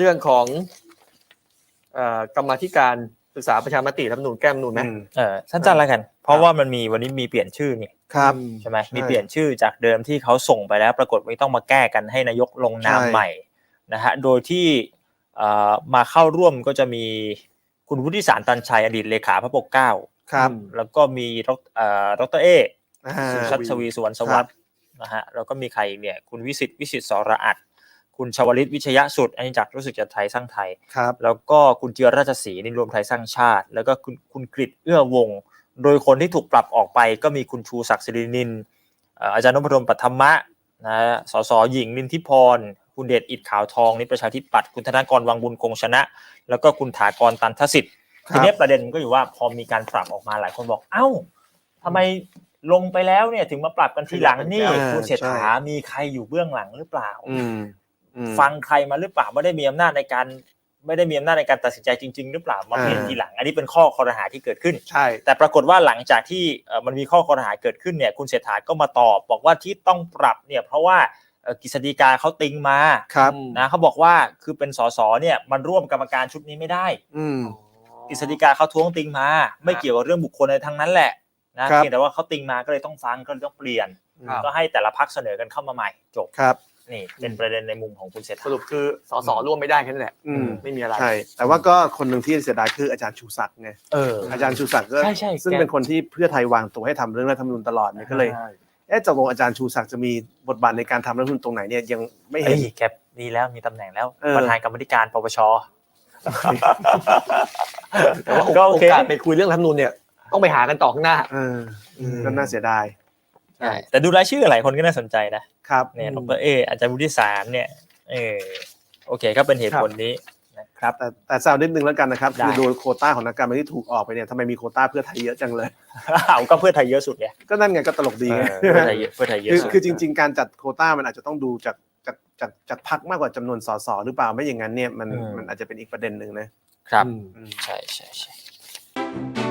เรื่องของเอ่อกรรมาธิการศึกษาประชามติรัฐธรรมนูญแก้รัฐธรรมนูญไหมอืมเออสั้นๆแล้วกัน เพราะว่ามันมีวันนี้มีเปลี่ยนชื่อนี่ครับใช่ไหมใช่มีเปลี่ยนชื่อจากเดิมที่เขาส่งไปแล้ว ปรากฏว่าต้องมาแก้กันให้นายกลงนามใช่ใหม่นะฮะโดยที่เอ่อมาเข้าร่วมก็จะมีคุณวุฒิสารตันชัยอดีตเลขาพระปกเกล้าครับแล้วก็มีดรเอ่อดรเออ่าสุชัชวีสุวรรณสวัสดิ์นะฮะแล้วก็มีใครอีกเนี่ยคุณวิสิตวิสิตสระอัด คุณชวลิตวิชยะสุด อันนี้จากรู้สึกจะไทยสร้างไทยครับแล้วก็คุณเจือราชศรีนิรวมไทยสร้างชาติ แล้วก็คุณคุณกฤษเอื้อวงศ์โดยคนที่ถูกปรับออกไปก็มีคุณชูศักดิ์สิรินินเอ่ออาจารย์นพดลปัทมะนะสสหญิงนินทิพร คุณเดชอิดขาวทองนี่ประชาธิปัตย์คุณธนากรวังบุญคงชนะ แล้วก็คุณถากรตันทสิทธิ์ครับทีเนี้ยประเด็นมันก็อยู่ว่าพอมีการปรับออกมาหลายคนบอก เอ้าทำไมลงไปแล้วเนี่ยถึงมาปรับกันทีหลังนี่อ่าคุณเศรษฐาใช่มีใครอยู่เบื้องหลังหรือเปล่าอืมอืม ฟังใครมาหรือเปล่าไม่ได้มีอำนาจในการไม่ได้มีอำนาจในการตัดสินใจจริง ๆ หรือเปล่ามาเปลี่ยนอ่าทีหลัง อันนี้เป็นข้อคอรหาที่เกิดขึ้นใช่แต่ปรากฏว่าหลังจากที่เอ่อมันมีข้อคอรหาเกิดขึ้นเนี่ยคุณเศรษฐาก็มาตอบบอกว่าที่ต้องปรับเนี่ยเพราะว่าเอ่อกฤษฎีกาเขาติงมาครับนะเขาบอกว่าคือเป็นสสเนี่ยมันร่วมกรรมการชุดนี้ไม่ได้อืมกฤษฎีกาเขาท้วงติงมา ไม่เกี่ยวกับเรื่องบุคคลอะไรทั้งนั้นแหละนะครับเพียงแต่ว่าเขาติงมาก็เลยต้องฟังก็เลยต้องเปลี่ยนครับก็ให้แต่ละพักเสนอกันเข้ามาใหม่จบครับ นี่เป็นประเด็นในมุมของคุณเศรษสฐารุปคือสสร่วมไม่ได้แค่นั้นแหละอืมไม่มีอะไรใช่แต่ว่าก็คนหนึ่งที่เสียดายคืออาจารย์ชูศักดิ์ไงเอออาจารย์ชูศักดิ์ก็ใช่ใช่ซึ่งแกเป็นคนที่เพื่อไทยวางตัวให้ทำเรื่องรัฐธรรมนูญตลอดเนี่ยก็เลยเอ๊ะตกลงอาจารย์ชูศักดิ์จะมีบทบาทในการทำรัฐธรรมนูญตรงไหนเนี่ยยังไม่เห็เฮ้นยแกมีแล้วมีตำแหน่งแล้วเออประธานกรรมธิการปปชแต่ว่าก็โอโอเคกาสไปคุยเรื่องรัฐธรรมนูญเนี่ยต้องไปหากันต่อข้างหน้าเอออก็น่าเสียดาย ใช่แต่ดูรายชื่อหลายคนก็น่าสนใจนะครับเนี่ยอืดมรเออาจารย์วุฒิสารเนี่ยเออโอเคก็เป็นเหตุผลนี้นะครับแต่แต่แซวนิดนึงแล้วกันนะครับได้คือโดยโควต้าของนักการเมืองที่ถูกออกไปเนี่ยทำไมมีโควต้าเพื่อไทยเยอะจังเลยเอาก็เพื่อไทยเยอะสุดเนี่ยก็นั่นไงก็ตลกดีไงเพื่อไทยเยอะเพื่อไทยเยอะคือสุดคือจริง ๆ การจัดโควต้ามันอาจจะต้องดูจากจากจากจากพักมากกว่าจำนวนสสหรือเปล่าไม่อย่างนั้นเนี่ยมันมันอาจจะเป็นอีกประเด็นหนึ่งนะครับอืมใช่ใช่ใช่